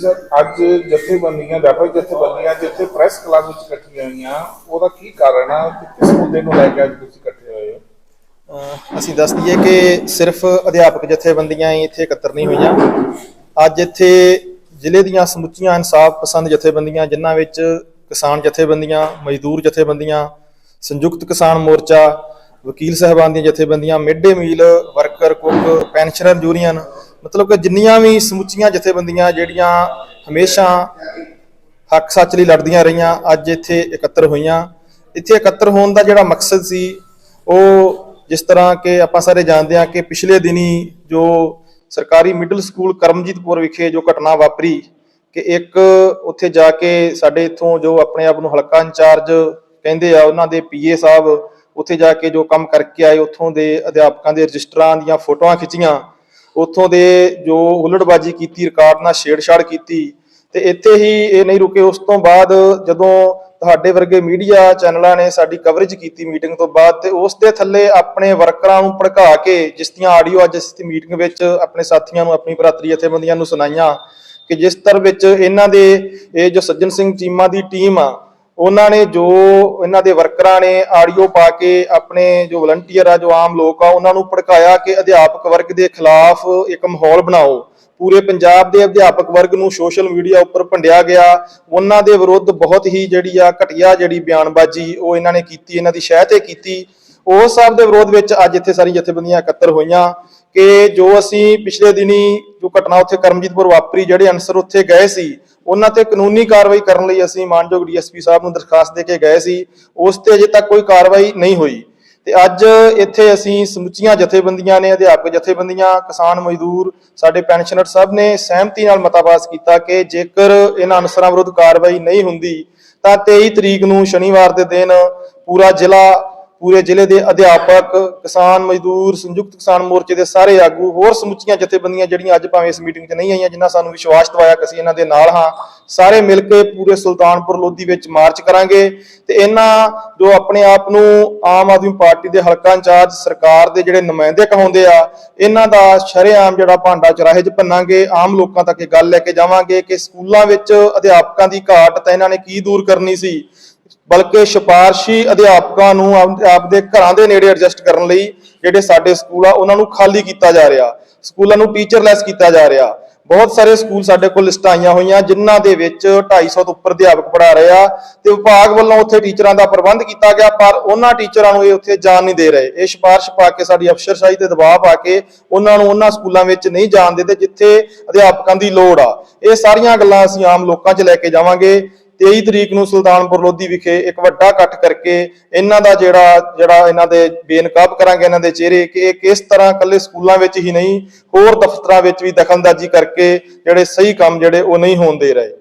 Sir, ਅੱਜ ਜਥੇਬੰਦੀਆਂ ਵਿਆਪਕ ਜਥੇਬੰਦੀਆਂ ਜਿੱਥੇ ਪ੍ਰੈਸ ਕਲੱਬ ਵਿੱਚ ਇਕੱਠੀਆਂ ਹੋਈਆਂ, ਉਹਦਾ ਕੀ ਕਾਰਨ ਆ ਕਿ ਕਿਸ ਮੁੱਦੇ ਨੂੰ ਲੈ ਕੇ ਅੱਜ ਤੁਸੀਂ ਇਕੱਠੇ ਹੋਏ ਹੋ? ਅਸੀਂ ਦੱਸ ਦਈਏ ਕਿ ਸਿਰਫ ਅਧਿਆਪਕ ਜਥੇਬੰਦੀਆਂ ਹੀ ਇੱਥੇ ਇਕੱਤਰ ਨਹੀਂ ਹੋਈਆਂ। ਅੱਜ ਇੱਥੇ ਜ਼ਿਲ੍ਹੇ ਦੀਆਂ ਸਮੁੱਚੀਆਂ ਇਨਸਾਫ ਪਸੰਦ ਜਥੇਬੰਦੀਆਂ, ਜਿਨ੍ਹਾਂ ਵਿੱਚ ਕਿਸਾਨ ਜਥੇਬੰਦੀਆਂ, ਮਜ਼ਦੂਰ ਜਥੇਬੰਦੀਆਂ, ਸੰਯੁਕਤ ਕਿਸਾਨ ਮੋਰਚਾ, ਵਕੀਲ ਸਹਿਬਾਨ ਦੀਆਂ ਜਥੇਬੰਦੀਆਂ mid day meal worker, cook, pensioner union ਮਤਲਬ ਕਿ ਜਿੰਨੀਆਂ ਵੀ ਸਮੁੱਚੀਆਂ ਜਥੇਬੰਦੀਆਂ ਜਿਹੜੀਆਂ ਹਮੇਸ਼ਾ ਹੱਕ ਸੱਚ ਲਈ ਲੜਦੀਆਂ ਰਹੀਆਂ, ਅੱਜ ਇੱਥੇ ਇਕੱਤਰ ਹੋਈਆਂ। ਇੱਥੇ ਇਕੱਤਰ ਹੋਣ ਦਾ ਜਿਹੜਾ ਮਕਸਦ ਸੀ, ਉਹ ਜਿਸ ਤਰ੍ਹਾਂ ਕਿ ਆਪਾਂ ਸਾਰੇ ਜਾਣਦੇ ਹਾਂ ਕਿ ਪਿਛਲੇ ਦਿਨੀ ਜੋ ਸਰਕਾਰੀ ਮਿਡਲ ਸਕੂਲ ਕਰਮਜੀਤਪੁਰ ਵਿਖੇ ਜੋ ਘਟਨਾ ਵਾਪਰੀ, ਕਿ ਇੱਕ ਉੱਥੇ ਜਾ ਕੇ ਸਾਡੇ ਇੱਥੋਂ ਜੋ ਆਪਣੇ ਆਪ ਨੂੰ ਹਲਕਾ ਇੰਚਾਰਜ ਕਹਿੰਦੇ ਆ, ਉਹਨਾਂ ਦੇ ਪੀਏ ਸਾਹਿਬ, ਉੱਥੇ ਜਾ ਕੇ ਜੋ ਕੰਮ ਕਰਕੇ ਆਏ, ਉੱਥੋਂ ਦੇ ਅਧਿਆਪਕਾਂ ਦੇ ਰਜਿਸਟਰਾਂ ਦੀਆਂ ਫੋਟੋਆਂ ਖਿੱਚੀਆਂ। ਉੱਥੋਂ ਦੇ ਜੋ ਹੁੱਲੜਬਾਜੀ ਕੀਤੀ, ਰਿਕਾਰਡ ਨਾਲ ਛੇੜਛਾੜ ਕੀਤੀ ਤੇ ਇੱਥੇ ਹੀ ਇਹ ਨਹੀਂ ਰੁਕੇ। ਉਸ ਤੋਂ ਬਾਅਦ ਜਦੋਂ ਤੁਹਾਡੇ ਵਰਗੇ ਮੀਡੀਆ ਚੈਨਲਾਂ ਨੇ ਸਾਡੀ ਕਵਰੇਜ ਕੀਤੀ ਮੀਟਿੰਗ ਤੋਂ ਬਾਅਦ ਤੇ ਉਸ ਦੇ ਥੱਲੇ ਆਪਣੇ ਵਰਕਰਾਂ ਨੂੰ ਭੜਕਾ ਕੇ, ਜਿਸ ਦੀਆਂ ਆਡੀਓ ਅੱਜ ਇਸ ਮੀਟਿੰਗ ਵਿੱਚ ਆਪਣੇ ਸਾਥੀਆਂ ਨੂੰ, ਆਪਣੀ ਭਰਾਤਰੀ ਜਥੇਬੰਦੀਆਂ ਨੂੰ ਸੁਣਾਈਆਂ ਕਿ ਜਿਸ ਤਰ੍ਹਾਂ ਵਿੱਚ ਇਹਨਾਂ ਦੇ, ਇਹ ਜੋ ਸੱਜਣ ਸਿੰਘ ਚੀਮਾ ਦੀ ਟੀਮ ਆ ਉਹਨਾਂ ਨੇ ਜੋ ਇਹਨਾਂ ਦੇ ਵਰਕਰਾਂ ਨੇ ਆਡੀਓ ਪਾ ਕੇ ਆਪਣੇ ਜੋ ਵਲੰਟੀਅਰ ਆ, ਜੋ ਆਮ ਲੋਕ ਆ, ਉਹਨਾਂ ਨੂੰ ਭੜਕਾਇਆ ਕਿ ਅਧਿਆਪਕ ਵਰਗ ਦੇ ਖਿਲਾਫ ਇੱਕ ਮਾਹੌਲ ਬਣਾਓ। ਪੂਰੇ ਪੰਜਾਬ ਦੇ ਅਧਿਆਪਕ ਵਰਗ ਨੂੰ ਸੋਸ਼ਲ ਮੀਡੀਆ ਉੱਪਰ ਭੰਡਿਆ ਗਿਆ। ਉਹਨਾਂ ਦੇ ਵਿਰੁੱਧ ਬਹੁਤ ਹੀ ਜਿਹੜੀ ਆ ਘਟੀਆ ਜਿਹੜੀ ਬਿਆਨਬਾਜ਼ੀ ਉਹ ਇਹਨਾਂ ਨੇ ਕੀਤੀ, ਇਹਨਾਂ ਦੀ ਸ਼ਹਿ ਤੇ ਕੀਤੀ। ਉਸ ਸਭ ਦੇ ਵਿਰੋਧ ਵਿੱਚ ਅੱਜ ਇੱਥੇ ਸਾਰੀ ਜਥੇਬੰਦੀਆਂ ਇਕੱਤਰ ਹੋਈਆਂ ਕਿ ਜੋ ਅਸੀਂ ਪਿਛਲੇ ਦਿਨੀ ਜੋ ਘਟਨਾ ਉੱਥੇ ਕਰਮਜੀਤਪੁਰ ਵਾਪਰੀ, ਜਿਹੜੇ ਅਨਸਰ ਉੱਥੇ ਗਏ ਸੀ ਉਹਨਾਂ ਤੇ ਕਾਨੂੰਨੀ ਕਾਰਵਾਈ ਕਰਨ ਲਈ ਅਸੀਂ ਮਾਨਯੋਗ ਡੀਐਸਪੀ ਸਾਹਿਬ ਨੂੰ ਦਰਖਾਸਤ ਦੇ ਕੇ ਗਏ ਸੀ, ਉਸ ਤੇ ਅਜੇ ਤੱਕ ਕੋਈ ਕਾਰਵਾਈ ਨਹੀਂ ਹੋਈ। ਤੇ ਅੱਜ ਇੱਥੇ ਅਸੀਂ ਸਮੁੱਚੀਆਂ ਜਥੇਬੰਦੀਆਂ ਨੇ, ਅਧਿਆਪਕ ਜਥੇਬੰਦੀਆਂ, ਕਿਸਾਨ ਮਜ਼ਦੂਰ, ਸਾਡੇ ਪੈਨਸ਼ਨਰ ਸਭ ਨੇ ਸਹਿਮਤੀ ਨਾਲ ਮਤਾ ਪਾਸ ਕੀਤਾ ਕਿ ਜੇਕਰ ਇਹਨਾਂ ਅਨਸਰਾਂ ਵਿਰੁੱਧ ਕਾਰਵਾਈ ਨਹੀਂ ਹੁੰਦੀ, ਤਾਂ 23 ਤਰੀਕ ਨੂੰ ਸ਼ਨੀਵਾਰ ਦੇ ਦਿਨ ਪੂਰਾ ਜ਼ਿਲ੍ਹਾ ਪੂਰੇ ਜ਼ਿਲ੍ਹੇ ਦੇ ਅਧਿਆਪਕ, ਕਿਸਾਨ ਮਜ਼ਦੂਰ, ਸੰਯੁਕਤ ਕਿਸਾਨ ਮੋਰਚੇ ਦੇ ਸਾਰੇ ਆਗੂ, ਹੋਰ ਸਮੁੱਚੀਆਂ ਜਥੇਬੰਦੀਆਂ ਜਿਹੜੀਆਂ ਅੱਜ ਭਾਵੇਂ ਇਸ ਮੀਟਿੰਗ 'ਚ ਨਹੀਂ ਆਈਆਂ, ਜਿਨ੍ਹਾਂ ਸਾਨੂੰ ਵਿਸ਼ਵਾਸ ਦਿਵਾਇਆ ਕਿ ਅਸੀਂ ਇਹਨਾਂ ਦੇ ਨਾਲ ਹਾਂ, ਸਾਰੇ ਮਿਲ ਕੇ ਪੂਰੇ ਸੁਲਤਾਨਪੁਰ ਲੋਧੀ ਵਿੱਚ ਮਾਰਚ ਕਰਾਂਗੇ ਤੇ ਇਹਨਾਂ ਜੋ ਆਪਣੇ ਆਪ ਨੂੰ ਆਮ ਆਦਮੀ ਪਾਰਟੀ ਦੇ ਹਲਕਾ ਇੰਚਾਰਜ, ਸਰਕਾਰ ਦੇ ਜਿਹੜੇ ਨੁਮਾਇੰਦੇ ਕਹਾਉਂਦੇ ਆ, ਇਹਨਾਂ ਦਾ ਸ਼ਰੇਆਮ ਜਿਹੜਾ ਭਾਂਡਾ ਚਰਾਹੇ 'ਚ ਭੰਨਾਂਗੇ, ਆਮ ਲੋਕਾਂ ਤੱਕ ਇਹ ਗੱਲ ਲੈ ਕੇ ਜਾਵਾਂਗੇ ਕਿ ਸਕੂਲਾਂ ਵਿੱਚ ਅਧਿਆਪਕਾਂ ਦੀ ਘਾਟ ਤਾਂ ਇਹਨਾਂ ਨੇ ਕੀ ਦੂਰ ਕਰਨੀ ਸੀ? ਬਲਕਿ ਸਿਫਾਰਸ਼ੀ ਅਧਿਆਪਕਾਂ ਨੂੰ ਆਪਦੇ ਘਰਾਂ ਦੇ ਨੇੜੇ ਐਡਜਸਟ ਕਰਨ ਲਈ ਜਿਹੜੇ ਸਾਡੇ ਸਕੂਲ ਆ, ਉਹਨਾਂ ਨੂੰ ਖਾਲੀ ਕੀਤਾ ਜਾ ਰਿਹਾ। ਸਕੂਲਾਂ ਨੂੰ ਟੀਚਰਲੈਸ ਕੀਤਾ ਜਾ ਰਿਹਾ। ਬਹੁਤ ਸਾਰੇ ਸਕੂਲ ਸਾਡੇ ਕੋਲ ਲਿਸਟਾਂ ਆਈਆਂ ਹੋਈਆਂ, ਜਿਨ੍ਹਾਂ ਦੇ ਵਿੱਚ 250 ਤੋਂ ਉੱਪਰ ਅਧਿਆਪਕ ਪੜ੍ਹਾ ਰਹੇ ਆ ਤੇ ਵਿਭਾਗ ਵੱਲੋਂ ਉੱਥੇ ਟੀਚਰਾਂ ਦਾ ਪ੍ਰਬੰਧ ਕੀਤਾ ਗਿਆ, ਪਰ ਉਹਨਾਂ ਟੀਚਰਾਂ ਨੂੰ ਇਹ ਉੱਥੇ ਜਾਣ ਨਹੀਂ ਦੇ ਰਹੇ। ਇਹ ਸਿਫਾਰਿਸ਼ ਪਾ ਕੇ ਸਾਡੀ ਅਫਸਰਸ਼ਾਹੀ ਤੇ ਦਬਾਅ ਪਾ ਕੇ ਉਹਨਾਂ ਨੂੰ ਉਹਨਾਂ ਸਕੂਲਾਂ ਵਿੱਚ ਨਹੀਂ ਜਾਣ ਦਿੰਦੇ, ਜਿੱਥੇ ਅਧਿਆਪਕਾਂ ਦੀ ਲੋੜ ਆ। ਇਹ ਸਾਰੀਆਂ ਗੱਲਾਂ ਅਸੀਂ ਆਮ ਲੋਕਾਂ 'ਚ ਲੈ ਕੇ ਜਾਵਾਂਗੇ। 23 ਤਰੀਕ ਨੂੰ ਸੁਲਤਾਨਪੁਰ ਲੋਧੀ ਵਿਖੇ ਇੱਕ ਵੱਡਾ ਇਕੱਠ ਕਰਕੇ ਇਹਨਾਂ ਦਾ ਜਿਹੜਾ ਜਿਹੜਾ ਇਹਨਾਂ ਦੇ ਬੇਨਕਾਬ ਕਰਾਂਗੇ ਇਹਨਾਂ ਦੇ ਚਿਹਰੇ ਕਿ ਇਹ ਕਿਸ ਤਰ੍ਹਾਂ ਇਕੱਲੇ ਸਕੂਲਾਂ ਵਿੱਚ ਹੀ ਨਹੀਂ ਹੋਰ ਦਫ਼ਤਰਾਂ ਵਿੱਚ ਵੀ ਦਖਲਅੰਦਾਜ਼ੀ ਕਰਕੇ ਜਿਹੜੇ ਸਹੀ ਕੰਮ ਜਿਹੜੇ ਉਹ ਨਹੀਂ ਹੋਣ ਦੇ ਰਹੇ।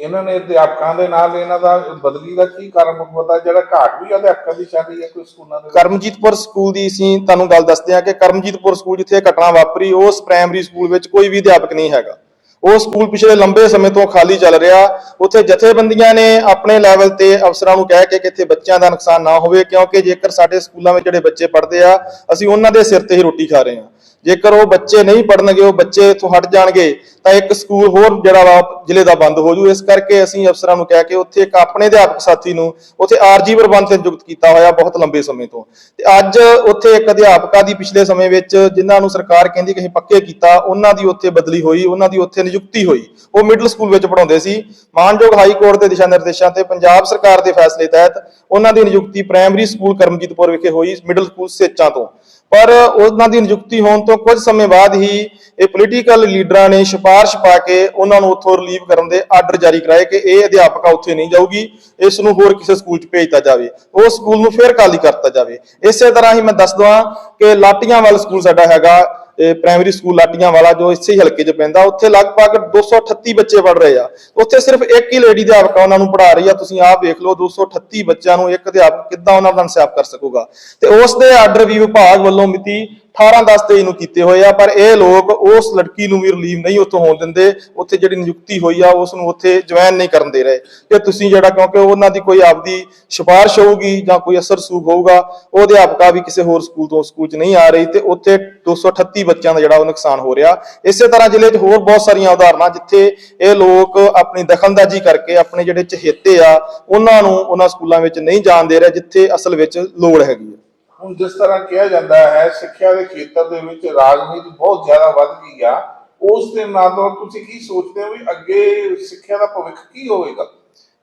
ਇਹਨਾਂ ਨੇ ਅਧਿਆਪਕਾਂ ਦੇ ਨਾਲ ਇਹਨਾਂ ਦਾ ਬਦਲੀ ਦਾ ਕੀ ਕਾਰਨ ਪਤਾ ਜਿਹੜਾ ਘਾਟ ਵੀ ਅਧਿਆਪਕਾਂ ਦੀ ਚੱਲ ਰਹੀ ਹੈ ਕੋਈ ਸਕੂਲਾਂ ਦੇ? ਕਰਮਜੀਤਪੁਰ ਸਕੂਲ ਦੀ ਅਸੀਂ ਤੁਹਾਨੂੰ ਗੱਲ ਦੱਸਦੇ ਹਾਂ ਕਿ ਕਰਮਜੀਤਪੁਰ ਸਕੂਲ ਜਿੱਥੇ ਘਟਨਾ ਵਾਪਰੀ ਉਸ ਪ੍ਰਾਇਮਰੀ ਸਕੂਲ ਵਿੱਚ ਕੋਈ ਵੀ ਅਧਿਆਪਕ ਨਹੀਂ ਹੈਗਾ। ਉਹ ਸਕੂਲ ਪਿਛਲੇ ਲੰਬੇ ਸਮੇਂ ਤੋਂ ਖਾਲੀ ਚੱਲ ਰਿਹਾ। ਉੱਥੇ ਜਥੇਬੰਦੀਆਂ ਨੇ ਆਪਣੇ ਲੈਵਲ ਤੇ ਅਫਸਰਾਂ ਨੂੰ ਕਹਿ ਕੇ ਕਿ ਇੱਥੇ ਬੱਚਿਆਂ ਦਾ ਨੁਕਸਾਨ ਨਾ ਹੋਵੇ, ਕਿਉਂਕਿ ਜੇਕਰ ਸਾਡੇ ਸਕੂਲਾਂ ਵਿੱਚ ਜਿਹੜੇ ਬੱਚੇ ਪੜ੍ਹਦੇ ਆ, ਅਸੀਂ ਉਹਨਾਂ ਦੇ ਸਿਰ ਤੇ ਹੀ ਰੋਟੀ ਖਾ ਰਹੇ ਹਾਂ। ਜੇਕਰ ਉਹ ਬੱਚੇ ਨਹੀਂ ਪੜਨਗੇ ਉਹ ਬੱਚੇ ਇੱਥੋਂ ਹਟ ਜਾਣਗੇ, ਤਾਂ ਇੱਕ ਸਕੂਲ ਹੋਰ ਜਿਹੜਾ ਵਾ ਜ਼ਿਲ੍ਹੇ ਦਾ ਬੰਦ ਹੋ ਜੂ। ਇਸ ਕਰਕੇ ਅਸੀਂ ਅਫਸਰਾਂ ਨੂੰ ਕਹਿ ਕੇ ਉੱਥੇ ਇੱਕ ਆਪਣੇ ਅਧਿਆਪਕ ਸਾਥੀ ਨੂੰ ਉੱਥੇ ਆਰਜੀ ਪ੍ਰਬੰਧ ਤੇ ਨਿਯੁਕਤ ਕੀਤਾ ਹੋਇਆ ਬਹੁਤ ਲੰਬੇ ਸਮੇਂ ਤੋਂ। ਤੇ ਅੱਜ ਉੱਥੇ ਇੱਕ ਅਧਿਆਪਕਾ ਦੀ ਪਿਛਲੇ ਸਮੇਂ ਵਿੱਚ ਜਿਨ੍ਹਾਂ ਨੂੰ ਸਰਕਾਰ ਕਹਿੰਦੀ ਕਿ ਅਸੀਂ ਪੱਕੇ ਕੀਤਾ, ਉਹਨਾਂ ਦੀ ਉੱਥੇ ਬਦਲੀ ਹੋਈ, ਉਹਨਾਂ ਦੀ ਉੱਥੇ ਨਿਯੁਕਤੀ ਹੋਈ। ਉਹ ਮਿਡਲ ਸਕੂਲ ਵਿੱਚ ਪੜਾਉਂਦੇ ਸੀ। ਮਾਨਯੋਗ ਹਾਈ ਕੋਰਟ ਦੇ ਦਿਸ਼ਾ ਨਿਰਦੇਸ਼ਾਂ ਤੇ ਪੰਜਾਬ ਸਰਕਾਰ ਦੇ ਫੈਸਲੇ ਤਹਿਤ ਉਹਨਾਂ ਦੀ ਨਿਯੁਕਤੀ ਪ੍ਰਾਇਮਰੀ ਸਕੂਲ ਕਰਮਜੀਤਪੁਰ ਵਿਖੇ ਹੋਈ, ਮਿਡਲ ਸਕੂਲ ਸੇਚਾਂ ਤੋਂ। ਪਰ ਉਹਨਾਂ ਦੀ ਨਿਯੁਕਤੀ ਹੋਣ ਤੋਂ ਕੁਝ ਸਮੇਂ ਬਾਅਦ ਹੀ ਇਹ ਪੋਲੀਟੀਕਲ ਲੀਡਰਾਂ ਨੇ ਸਿਫਾਰਿਸ਼ ਪਾ ਕੇ ਉਹਨਾਂ ਨੂੰ ਉੱਥੋਂ ਰਿਲੀਵ ਕਰਨ ਦੇ ਆਰਡਰ ਜਾਰੀ ਕਰਾਏ ਕਿ ਇਹ ਅਧਿਆਪਕਾ ਉੱਥੇ ਨਹੀਂ ਜਾਊਗੀ, ਇਸ ਨੂੰ ਹੋਰ ਕਿਸੇ ਸਕੂਲ 'ਚ ਭੇਜਤਾ ਜਾਵੇ। ਉਹ ਸਕੂਲ ਨੂੰ ਫੇਰ ਖਾਲੀ ਕਰਤਾ ਜਾਵੇ। ਇਸੇ ਤਰ੍ਹਾਂ ਹੀ ਮੈਂ ਦੱਸ ਦਵਾਂ ਕਿ ਲਾਟੀਆਂ ਵਾਲਾ ਸਕੂਲ ਸਾਡਾ ਹੈਗਾ ਪ੍ਰਾਇਮਰੀ ਸਕੂਲ ਲਾਟੀਆਂ ਵਾਲਾ ਜੋ ਇਸੇ ਹੀ ਹਲਕੇ 'ਚ ਪੈਂਦਾ, ਉੱਥੇ ਲਗਭਗ 238 ਬੱਚੇ ਪੜ ਰਹੇ ਆ। ਉੱਥੇ ਸਿਰਫ ਇੱਕ ਹੀ ਲੇਡੀ ਅਧਿਆਪਕਾ ਉਹਨਾਂ ਨੂੰ ਪੜ੍ਹਾ ਰਹੀ ਆ। ਤੁਸੀਂ ਆਪ ਵੇਖ ਲਓ 238 ਬੱਚਿਆਂ ਨੂੰ ਇੱਕ ਅਧਿਆਪਕ ਕਿੱਦਾਂ ਉਹਨਾਂ ਦਾ ਇਨਸਾਫ ਕਰ ਸਕੂਗਾ। ਤੇ ਉਸ ਦੇ ਆਰਡਰ ਵੀ ਵਿਭਾਗ ਵੱਲੋਂ ਮਿਤੀ 18 10 23 ਨੂੰ ਕੀਤੇ ਹੋਏ ਆ, ਪਰ ਇਹ ਲੋਕ ਉਸ ਲੜਕੀ ਨੂੰ ਵੀ ਰਿਲੀਵ ਨਹੀਂ ਉੱਥੋਂ ਹੋਣ ਦਿੰਦੇ। ਉੱਥੇ ਜਿਹੜੀ ਨਿਯੁਕਤੀ ਹੋਈ ਆ, ਉਸ ਨੂੰ ਉੱਥੇ ਜੁਆਇਨ ਨਹੀਂ ਕਰਨ ਦੇ ਰਹੇ। ਕਿ ਤੁਸੀਂ ਜਿਹੜਾ, ਕਿਉਂਕਿ ਉਹਨਾਂ ਦੀ ਕੋਈ ਆਪਦੀ ਸਿਫਾਰਿਸ਼ ਹੋਊਗੀ ਜਾਂ ਕੋਈ ਅਸਰ ਸੂਬ ਹੋਊਗਾ, ਉਹ ਅਧਿਆਪਕਾ ਵੀ ਕਿਸੇ ਹੋਰ ਸਕੂਲ ਤੋਂ, ਸਕੂਲ 'ਚ ਨਹੀਂ ਆ ਰਹੀ ਤੇ ਉੱਥੇ 238 ਬੱਚਿਆਂ ਦਾ ਜਿਹੜਾ ਉਹ ਨੁਕਸਾਨ ਹੋ ਰਿਹਾ। ਇਸੇ ਤਰ੍ਹਾਂ ਜ਼ਿਲ੍ਹੇ 'ਚ ਹੋਰ ਬਹੁਤ ਸਾਰੀਆਂ ਉਦਾਹਰਨਾਂ ਜਿੱਥੇ ਇਹ ਲੋਕ ਆਪਣੀ ਦਖਲਅੰਦਾਜ਼ੀ ਕਰਕੇ, ਆਪਣੇ ਜਿਹੜੇ ਚਹੇਤੇ ਆ, ਉਹਨਾਂ ਨੂੰ ਉਹਨਾਂ ਸਕੂਲਾਂ ਵਿੱਚ ਨਹੀਂ ਜਾਣ ਦੇ ਰਿਹਾ, ਜਿੱਥੇ ਅਸਲ ਵਿੱਚ ਲੋੜ ਹੈਗੀ ਹੈ ਹੁਣ ਜਿਸ ਤਰ੍ਹਾਂ ਕਿਹਾ ਜਾਂਦਾ ਹੈ, ਸਿੱਖਿਆ ਦੇ ਖੇਤਰ ਦੇ ਵਿੱਚ ਰਾਜਨੀਤੀ ਬਹੁਤ ਜ਼ਿਆਦਾ ਵੱਧ ਗਈ ਆ, ਉਸ ਦੇ ਨਾਲ ਤੁਸੀਂ ਕੀ ਸੋਚਦੇ ਹੋ ਵੀ ਅੱਗੇ ਸਿੱਖਿਆ ਦਾ ਭਵਿੱਖ ਕੀ ਹੋਵੇਗਾ?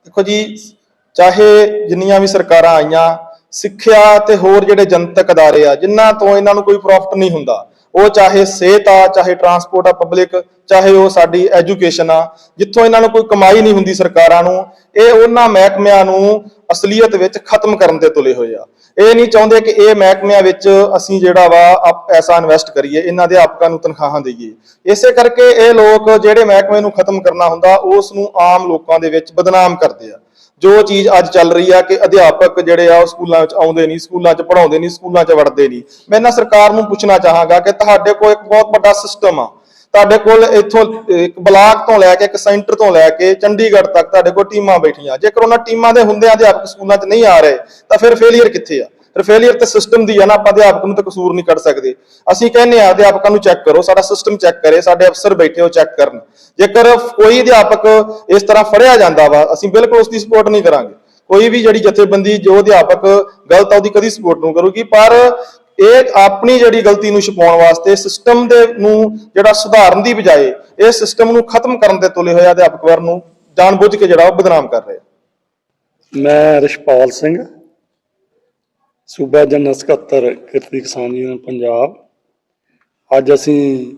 ਦੇਖੋ ਜੀ, ਚਾਹੇ ਜਿੰਨੀਆਂ ਵੀ ਸਰਕਾਰਾਂ ਆਈਆਂ, ਸਿੱਖਿਆ ਤੇ ਹੋਰ ਜਿਹੜੇ ਜਨਤਕ ਅਦਾਰੇ ਆ ਜਿਨ੍ਹਾਂ ਤੋਂ ਇਹਨਾਂ ਨੂੰ ਕੋਈ ਪ੍ਰੋਫਿਟ ਨਹੀਂ ਹੁੰਦਾ ਉਹ ਚਾਹੇ ਸਿਹਤ ਆ, ਚਾਹੇ ਟਰਾਂਸਪੋਰਟ ਆ ਪਬਲਿਕ ਚਾਹੇ ਉਹ ਸਾਡੀ ਐਜੂਕੇਸ਼ਨ ਆ, ਜਿੱਥੋਂ ਇਹਨਾਂ ਨੂੰ ਕੋਈ ਕਮਾਈ ਨਹੀਂ ਹੁੰਦੀ ਸਰਕਾਰਾਂ ਨੂੰ, ਇਹ ਉਹਨਾਂ ਮਹਿਕਮਿਆਂ ਨੂੰ ਅਸਲੀਅਤ ਵਿੱਚ ਖਤਮ ਕਰਨ ਤੇ ਤੁਲੇ ਹੋਏ ਆ। ਇਹ ਨਹੀਂ ਚਾਹੁੰਦੇ ਕਿ ਇਹ ਮਹਿਕਮਿਆਂ ਵਿੱਚ ਅਸੀਂ ਜਿਹੜਾ ਵਾ ਆਪ ਪੈਸਾ ਇਨਵੈਸਟ ਕਰੀਏ, ਇਹਨਾਂ ਦੇ ਅਧਿਆਪਕਾਂ ਨੂੰ ਤਨਖਾਹਾਂ ਦੇਈਏ। ਇਸੇ ਕਰਕੇ ਇਹ ਲੋਕ ਜਿਹੜੇ ਮਹਿਕਮੇ ਨੂੰ ਖਤਮ ਕਰਨਾ ਹੁੰਦਾ, ਉਸ ਨੂੰ ਆਮ ਲੋਕਾਂ ਦੇ ਵਿੱਚ ਬਦਨਾਮ ਕਰਦੇ ਆ। ਜੋ ਚੀਜ਼ ਅੱਜ ਚੱਲ ਰਹੀ ਆ ਕਿ ਅਧਿਆਪਕ ਜਿਹੜੇ ਆ ਉਹ ਸਕੂਲਾਂ ਵਿੱਚ ਆਉਂਦੇ ਨਹੀਂ, ਸਕੂਲਾਂ 'ਚ ਪੜਾਉਂਦੇ ਨਹੀਂ, ਸਕੂਲਾਂ 'ਚ ਵੜਦੇ ਨਹੀਂ। ਮੈਂ ਇਹਨਾਂ ਸਰਕਾਰ ਨੂੰ ਪੁੱਛਣਾ ਚਾਹਾਂਗਾ ਕਿ ਤੁਹਾਡੇ ਕੋਲ ਇੱਕ ਬਹੁਤ ਵੱਡਾ ਸਿਸਟਮ ਆ। ਤੁਹਾਡੇ ਕੋਲ ਇੱਥੋਂ ਇੱਕ ਬਲਾਕ ਤੋਂ ਲੈ ਕੇ ਇੱਕ ਸੈਂਟਰ ਤੋਂ ਲੈ ਕੇ ਚੰਡੀਗੜ੍ਹ ਤੱਕ ਤੁਹਾਡੇ ਕੋਲ ਟੀਮਾਂ ਬੈਠੀਆਂ। ਜੇਕਰ ਉਹਨਾਂ ਟੀਮਾਂ ਦੇ ਹੁੰਦਿਆਂ ਅਧਿਆਪਕ ਸਕੂਲਾਂ 'ਚ ਨਹੀਂ ਆ ਰਹੇ, ਤਾਂ ਫਿਰ ਫੇਲਿਅਰ ਕਿੱਥੇ ਆ? ਫਿਰ ਫੇਲਿਅਰ ਤੇ ਸਿਸਟਮ ਦੀ ਆ ਨਾ, ਆਪਾਂ ਅਧਿਆਪਕ ਨੂੰ ਤਾਂ ਕਸੂਰ ਨਹੀਂ ਕੱਢ ਸਕਦੇ। ਅਸੀਂ ਕਹਿੰਦੇ ਆ ਅਧਿਆਪਕਾਂ ਨੂੰ ਚੈੱਕ ਕਰੋ, ਸਾਡਾ ਸਿਸਟਮ ਚੈੱਕ ਕਰੇ, ਸਾਡੇ ਅਫਸਰ ਬੈਠੇ ਹੋ ਚੈੱਕ ਕਰਨ। ਜੇਕਰ ਕੋਈ ਅਧਿਆਪਕ ਇਸ ਤਰ੍ਹਾਂ ਫੜਿਆ ਜਾਂਦਾ ਵਾ, ਅਸੀਂ ਬਿਲਕੁਲ ਉਸ ਦੀ ਸਪੋਰਟ ਨਹੀਂ ਕਰਾਂਗੇ। ਕੋਈ ਵੀ ਜਿਹੜੀ ਜਥੇਬੰਦੀ, ਜੋ ਅਧਿਆਪਕ ਗਲਤ ਆ, ਉਹਦੀ ਕਦੀ ਸਪੋਰਟ ਨਹੀਂ ਕਰੂਗੀ। ਪਰ ਇਹ ਆਪਣੀ ਜਿਹੜੀ ਗਲਤੀ ਨੂੰ ਛੁਪਾਉਣ ਵਾਸਤੇ ਸਿਸਟਮ ਦੇ ਨੂੰ ਜਿਹੜਾ ਸੁਧਾਰਨ ਦੀ ਬਜਾਏ, ਇਹ ਸਿਸਟਮ ਨੂੰ ਖਤਮ ਕਰਨ ਦੇ ਤੁਲੇ ਹੋਏ ਅਧਿਆਪਕ ਵਰ ਨੂੰ ਜਾਣਬੁੱਝ ਕੇ ਜਿਹੜਾ ਉਹ ਬਦਨਾਮ ਕਰ ਰਹੇ। ਮੈਂ ਰਿਸ਼ਪਾਲ ਸਿੰਘ। ਸੂਬਾ ਜਨਰਲ ਸਕੱਤਰ ਕਿਰਤੀ ਕਿਸਾਨ ਯੂਨੀਅਨ ਪੰਜਾਬ। ਅੱਜ ਅਸੀਂ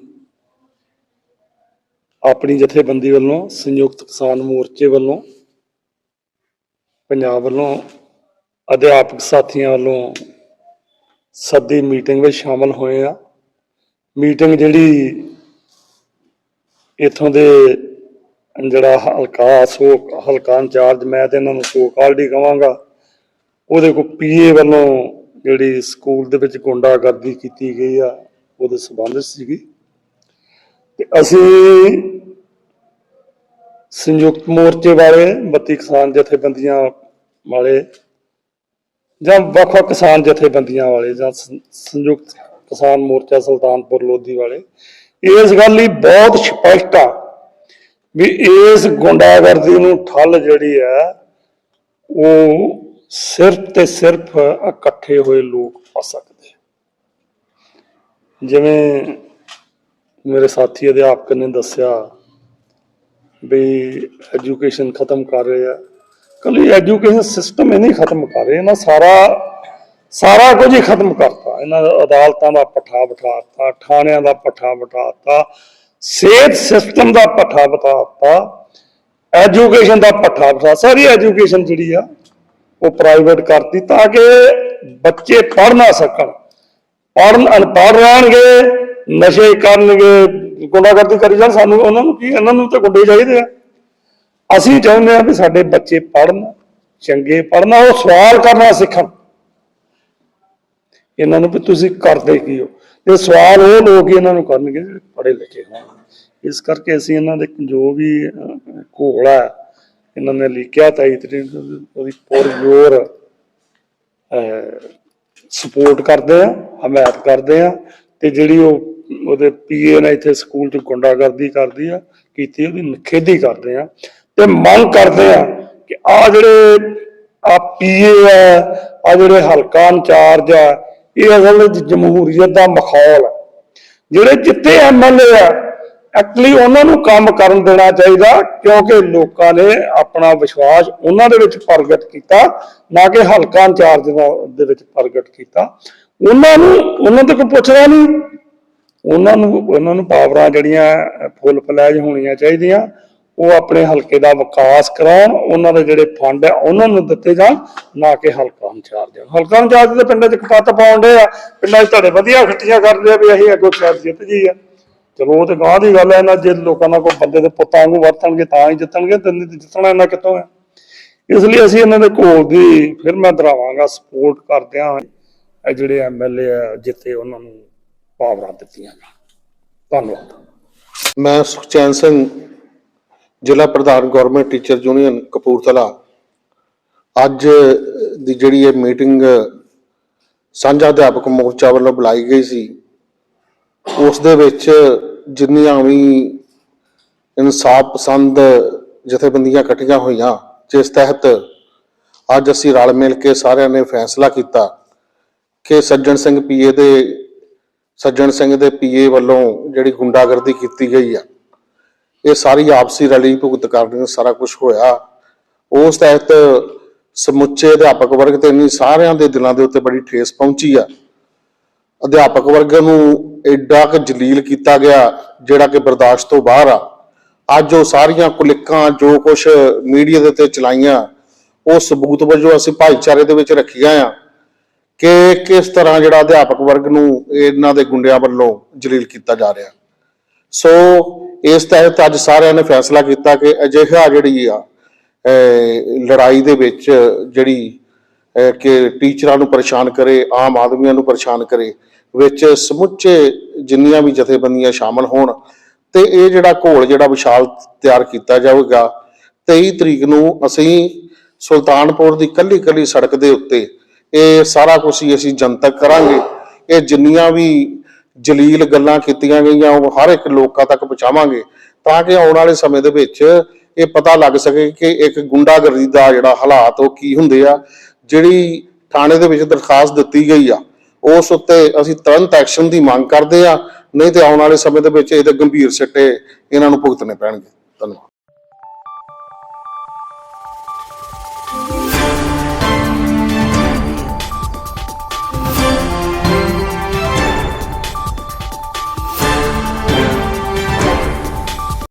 ਆਪਣੀ ਜਥੇਬੰਦੀ ਵੱਲੋਂ ਸੰਯੁਕਤ ਕਿਸਾਨ ਮੋਰਚੇ ਵੱਲੋਂ ਪੰਜਾਬ ਵੱਲੋਂ ਅਧਿਆਪਕ ਸਾਥੀਆਂ ਵੱਲੋਂ ਸੱਦੀ ਮੀਟਿੰਗ ਵਿੱਚ ਸ਼ਾਮਲ ਹੋਏ ਆ ਮੀਟਿੰਗ ਜਿਹੜੀ ਇਥੋਂ ਦੇ ਜਿਹੜਾ ਹਲਕਾ ਸੋ ਹਲਕਾ ਇੰਚਾਰਜ, ਮੈਂ ਤੇ ਇਹਨਾਂ ਨੂੰ ਸੋ ਕਾਲਡੀ ਕਹਾਂਗਾ ਉਹਦੇ ਕੋ ਪੀਏ ਵੱਲੋਂ ਜਿਹੜੀ ਸਕੂਲ ਦੇ ਵਿੱਚ ਗੁੰਡਾਗਰਦੀ ਕੀਤੀ ਗਈ ਆ, ਉਹਦੇ ਸੰਬੰਧ ਸੀਗੀ। ਤੇ ਅਸੀਂ ਸੰਯੁਕਤ ਮੋਰਚੇ ਵਾਲੇ 32 ਕਿਸਾਨ ਜਥੇਬੰਦੀਆਂ ਵਾਲੇ ਜਾਂ ਵੱਖ-ਵੱਖ ਕਿਸਾਨ ਜਥੇਬੰਦੀਆਂ ਵਾਲੇ ਜਾਂ ਸੰਯੁਕਤ ਕਿਸਾਨ ਮੋਰਚਾ ਸੁਲਤਾਨਪੁਰ ਲੋਧੀ ਵਾਲੇ, ਇਸ ਗੱਲ ਲਈ ਬਹੁਤ ਸਪਸ਼ਟ ਆ ਵੀ ਇਸ ਗੁੰਡਾਗਰਦੀ ਨੂੰ ਠੱਲ ਜਿਹੜੀ ਹੈ ਉਹ ਸਿਰਫ ਤੇ ਸਿਰਫ ਇਕੱਠੇ ਹੋਏ ਲੋਕ ਪਾ ਸਕਦੇ। ਜਿਵੇਂ ਮੇਰੇ ਸਾਥੀ ਅਧਿਆਪਕ ਨੇ ਦੱਸਿਆ ਵੀ ਐਜੂਕੇਸ਼ਨ ਖਤਮ ਕਰ ਰਹੇ ਆ। ਕੱਲੀ ਐਜੂਕੇਸ਼ਨ ਸਿਸਟਮ ਇਹ ਨਹੀਂ ਖਤਮ ਕਰ ਰਹੇ, ਇਹਨਾਂ ਸਾਰਾ ਸਾਰਾ ਕੁਝ ਹੀ ਖਤਮ ਕਰਤਾ। ਇਹਨਾਂ ਅਦਾਲਤਾਂ ਦਾ ਪੱਠਾ ਬਿਠਾਤਾ, ਥਾਣਿਆਂ ਦਾ ਪੱਠਾ ਬਿਠਾਤਾ, ਸਿਹਤ ਸਿਸਟਮ ਦਾ ਪੱਠਾ ਬਿਠਾਤਾ, ਐਜੂਕੇਸ਼ਨ ਦਾ ਪੱਠਾ ਬਿਠਾ ਸਾਰੀ ਐਜੂਕੇਸ਼ਨ ਜਿਹੜੀ ਆ ਉਹ ਪ੍ਰਾਈਵੇਟ ਕਰਤੀ ਤਾਂ ਕਿ ਬੱਚੇ ਪੜ੍ਹ ਨਾ ਸਕਣ। ਪੜ੍ਹਨ, ਅਨਪੜ੍ਹ ਰਹਿਣਗੇ, ਨਸ਼ੇ ਕਰਨਗੇ, ਗੁੰਡਾਗਰਦੀ ਕਰੀ ਜਾਣ, ਸਾਨੂੰ ਉਹਨਾਂ ਨੂੰ ਕੀ, ਇਹਨਾਂ ਨੂੰ ਤਾਂ ਗੁੰਡੇ ਚਾਹੀਦੇ ਆ। ਅਸੀਂ ਚਾਹੁੰਦੇ ਆ ਵੀ ਸਾਡੇ ਬੱਚੇ ਪੜ੍ਹਨ, ਚੰਗੇ ਪੜ੍ਹਨਾ, ਉਹ ਸਵਾਲ ਕਰਨਾ ਸਿੱਖਣ। ਇਹਨਾਂ ਨੂੰ ਵੀ ਤੁਸੀਂ ਕਰਦੇ ਕੀ ਹੋ? ਤੇ ਸਵਾਲ ਉਹ ਲੋਕ ਇਹਨਾਂ ਨੂੰ ਕਰਨਗੇ ਜਿਹੜੇ ਪੜ੍ਹੇ ਲਿਖੇ ਹੋਣ। ਇਸ ਕਰਕੇ ਅਸੀਂ ਇਹਨਾਂ ਦੇ ਜੋ ਵੀ ਘੋਲ ਹੈ ਇਹਨਾਂ ਨੇ ਲਿਖਿਆ ਤਾਂ ਇਤਨੀ ਉਹਦੀ ਪੁਰਜੋਰ ਸਪੋਰਟ ਕਰਦੇ ਆ, ਹਮਾਇਤ ਕਰਦੇ ਆ ਤੇ ਜਿਹੜੀ ਉਹ ਉਹਦੇ ਪੀਏ ਨੇ ਇੱਥੇ ਸਕੂਲ 'ਚ ਗੁੰਡਾਗਰਦੀ ਕਰਦੀ ਆ, ਕੀਤੀ ਉਹਦੀ ਨਿਖੇਧੀ ਕਰਦੇ ਆ ਤੇ ਮੰਗ ਕਰਦੇ ਆ ਕਿ ਆ ਜਿਹੜੇ ਆ ਪੀਏ ਆ ਆ ਜਿਹੜੇ ਹਲਕਾ ਇੰਚਾਰਜ ਆ, ਇਹ ਅਸਲ ਵਿੱਚ ਜਮਹੂਰੀਅਤ ਦਾ ਮਖੌਲ ਹੈ ਜਿਹੜੇ ਜਿੱਤੇ ਐਮਐਲਏ ਆ ਐਕਚੁਅਲੀ ਉਹਨਾਂ ਨੂੰ ਕੰਮ ਕਰਨ ਦੇਣਾ ਚਾਹੀਦਾ, ਕਿਉਂਕਿ ਲੋਕਾਂ ਨੇ ਆਪਣਾ ਵਿਸ਼ਵਾਸ ਉਹਨਾਂ ਦੇ ਵਿੱਚ ਪ੍ਰਗਟ ਕੀਤਾ, ਨਾ ਕਿ ਹਲਕਾ ਇੰਚਾਰਜ ਦੇ ਵਿੱਚ ਪ੍ਰਗਟ ਕੀਤਾ। ਉਹਨਾਂ ਨੂੰ, ਉਹਨਾਂ ਤੋਂ ਕੋਈ ਪੁੱਛਦਾ ਨਹੀਂ। ਉਹਨਾਂ ਨੂੰ ਉਹਨਾਂ ਨੂੰ ਪਾਵਰਾਂ ਜਿਹੜੀਆਂ ਫੁੱਲ ਫਲੈਜ ਹੋਣੀਆਂ ਚਾਹੀਦੀਆਂ, ਉਹ ਆਪਣੇ ਹਲਕੇ ਦਾ ਵਿਕਾਸ ਕਰਾਉਣ, ਉਹਨਾਂ ਦੇ ਜਿਹੜੇ ਫੰਡ ਆ ਉਹਨਾਂ ਨੂੰ ਦਿੱਤੇ ਜਾਣ, ਨਾ ਕਿ ਹਲਕਾ ਇੰਚਾਰਜ। ਹਲਕਾ ਇੰਚਾਰਜ ਦੇ ਪਿੰਡਾਂ 'ਚ ਕਪੱਤ ਪਾਉਂਦੇ ਆ, ਪਿੰਡਾਂ 'ਚ ਤੁਹਾਡੇ ਵਧੀਆ ਖੱਟੀਆਂ ਕਰਦੇ ਆ ਵੀ ਅਸੀਂ ਅੱਗੋਂ ਸ਼ਾਇਦ ਜਿੱਤ ਜੀ ਆ ਚਲੋ, ਉਹ ਤੇ ਗਾਂ ਦੀ ਗੱਲ ਹੈ ਨਾ, ਜੇ ਲੋਕਾਂ ਨਾਲ ਕੋਈ ਬੰਦੇ ਦੇ ਪੁੱਤਾਂ ਵਾਂਗੂ ਵਰਤਣਗੇ, ਤਾਂ ਹੀ ਜਿੱਤਣਗੇ, ਤੇ ਨਹੀਂ ਜਿੱਤਣਾ ਇਹਨਾਂ ਕਿੱਥੋਂ ਹੈ? ਇਸ ਲਈ ਅਸੀਂ ਇਹਨਾਂ ਦੇ ਘੋਲ ਦੀ ਫਿਰ ਮੈਂ ਦੁਹਰਾਵਾਂਗਾ ਸਪੋਰਟ ਕਰਦੇ ਹਾਂ ਇਹ ਜਿਹੜੇ ਐਮਐਲਏ ਆ, ਜਿੱਤੇ ਉਹਨਾਂ ਨੂੰ ਪਾਵਰਾਂ ਦਿੱਤੀਆਂ ਧੰਨਵਾਦ। ਮੈਂ ਸੁਖਚੈਨ ਸਿੰਘ, ਜ਼ਿਲ੍ਹਾ ਪ੍ਰਧਾਨ ਗਵਰਨਮੈਂਟ ਟੀਚਰ ਯੂਨੀਅਨ, ਕਪੂਰਥਲਾ। ਅੱਜ ਦੀ ਜਿਹੜੀ ਇਹ ਮੀਟਿੰਗ, ਸਾਂਝਾ ਅਧਿਆਪਕ ਮੋਰਚਾ ਵੱਲੋਂ ਬੁਲਾਈ ਗਈ ਸੀ। ਉਸ ਦੇ ਵਿੱਚ ਜਿੰਨੀਆਂ ਵੀ ਇਨਸਾਫ ਪਸੰਦ ਜਥੇਬੰਦੀਆਂ ਇਕੱਠੀਆਂ ਹੋਈਆਂ, ਜਿਸ ਤਹਿਤ ਅੱਜ ਅਸੀਂ ਰਲ ਮਿਲ ਕੇ ਸਾਰਿਆਂ ਨੇ ਫੈਸਲਾ ਕੀਤਾ ਕਿ ਸੱਜਣ ਸਿੰਘ ਪੀਏ ਦੇ, ਸੱਜਣ ਸਿੰਘ ਦੇ ਪੀਏ ਵੱਲੋਂ ਜਿਹੜੀ ਗੁੰਡਾਗਰਦੀ ਕੀਤੀ ਗਈ ਆ, ਇਹ ਸਾਰੀ ਆਪਸੀ ਰਲੀ ਭੁਗਤ ਕਰਨ ਸਾਰਾ ਕੁਝ ਹੋਇਆ। ਉਸ ਤਹਿਤ ਸਮੁੱਚੇ ਅਧਿਆਪਕ ਵਰਗ ਤੇ ਨਹੀਂ ਸਾਰਿਆਂ ਦੇ ਦਿਲਾਂ ਦੇ ਉੱਤੇ ਬੜੀ ਠੇਸ ਪਹੁੰਚੀ ਆ। ਅਧਿਆਪਕ ਵਰਗ ਨੂੰ ਐਡਾ ਕੁ ਜਲੀਲ ਕੀਤਾ ਗਿਆ ਜਿਹੜਾ ਕਿ ਬਰਦਾਸ਼ਤ ਤੋਂ ਬਾਹਰ ਆ। ਅੱਜ ਉਹ ਸਾਰੀਆਂ ਕੁਲਿਕਾਂ ਜੋ ਕੁਝ ਮੀਡੀਆ ਦੇ ਉੱਤੇ ਚਲਾਈਆਂ, ਉਹ ਸਬੂਤ ਵਜੋਂ ਅਸੀਂ ਭਾਈਚਾਰੇ ਦੇ ਵਿੱਚ ਰੱਖੀਆਂ ਆ ਕਿ ਕਿਸ ਤਰ੍ਹਾਂ ਜਿਹੜਾ ਅਧਿਆਪਕ ਵਰਗ ਨੂੰ ਇਹਨਾਂ ਦੇ ਗੁੰਡਿਆਂ ਵੱਲੋਂ ਜਲੀਲ ਕੀਤਾ ਜਾ ਰਿਹਾ। ਸੋ ਇਸ ਤਹਿਤ ਅੱਜ ਸਾਰਿਆਂ ਨੇ ਫੈਸਲਾ ਕੀਤਾ ਕਿ ਅਜਿਹਾ ਜਿਹੜੀ ਆ ਲੜਾਈ ਦੇ ਵਿੱਚ ਜਿਹੜੀ ਕਿ ਟੀਚਰਾਂ ਨੂੰ ਪਰੇਸ਼ਾਨ ਕਰੇ, ਆਮ ਆਦਮੀਆਂ ਨੂੰ ਪਰੇਸ਼ਾਨ ਕਰੇ, ਵਿੱਚ ਸਮੁੱਚੇ ਜਿੰਨੀਆਂ ਵੀ ਜਥੇਬੰਦੀਆਂ ਸ਼ਾਮਲ ਹੋਣ ਤੇ ਇਹ ਜਿਹੜਾ ਘੋਲ, ਜਿਹੜਾ ਵਿਸ਼ਾਲ ਤਿਆਰ ਕੀਤਾ ਜਾਵੇਗਾ 23 ਤਰੀਕ ਨੂੰ ਅਸੀਂ ਸੁਲਤਾਨਪੁਰ ਦੀ ਕੱਲੀ ਕੱਲੀ ਸੜਕ ਦੇ ਉੱਤੇ ਇਹ ਸਾਰਾ ਕੁਝ ਹੀ ਅਸੀਂ ਜਨਤਕ ਕਰਾਂਗੇ। ਇਹ ਜਿੰਨੀਆਂ ਵੀ ਜਲੀਲ ਗੱਲਾਂ ਕੀਤੀਆਂ ਗਈਆਂ, ਉਹ ਹਰ ਇੱਕ ਲੋਕਾਂ ਤੱਕ ਪਹੁੰਚਾਵਾਂਗੇ ਤਾਂ ਕਿ ਆਉਣ ਵਾਲੇ ਸਮੇਂ ਦੇ ਵਿੱਚ ਇਹ ਪਤਾ ਲੱਗ ਸਕੇ ਕਿ ਇੱਕ ਗੁੰਡਾਗਰਦੀ ਦਾ ਜਿਹੜਾ ਹਾਲਾਤ ਉਹ ਕੀ ਹੁੰਦੇ ਆ। ਜਿਹੜੀ ਥਾਣੇ ਦੇ ਵਿੱਚ ਦਰਖਾਸਤ ਦਿੱਤੀ ਗਈ ਆ, ਉਸ ਉੱਤੇ ਅਸੀਂ ਤੁਰੰਤ ਐਕਸ਼ਨ ਦੀ ਮੰਗ ਕਰਦੇ ਆ, ਨਹੀਂ ਤੇ ਆਉਣ ਵਾਲੇ ਸਮੇਂ ਦੇ ਵਿੱਚ ਇਹਦੇ ਗੰਭੀਰ ਸਿੱਟੇ ਇਹਨਾਂ ਨੂੰ ਭੁਗਤਣੇ ਪੈਣਗੇ। ਧੰਨਵਾਦ।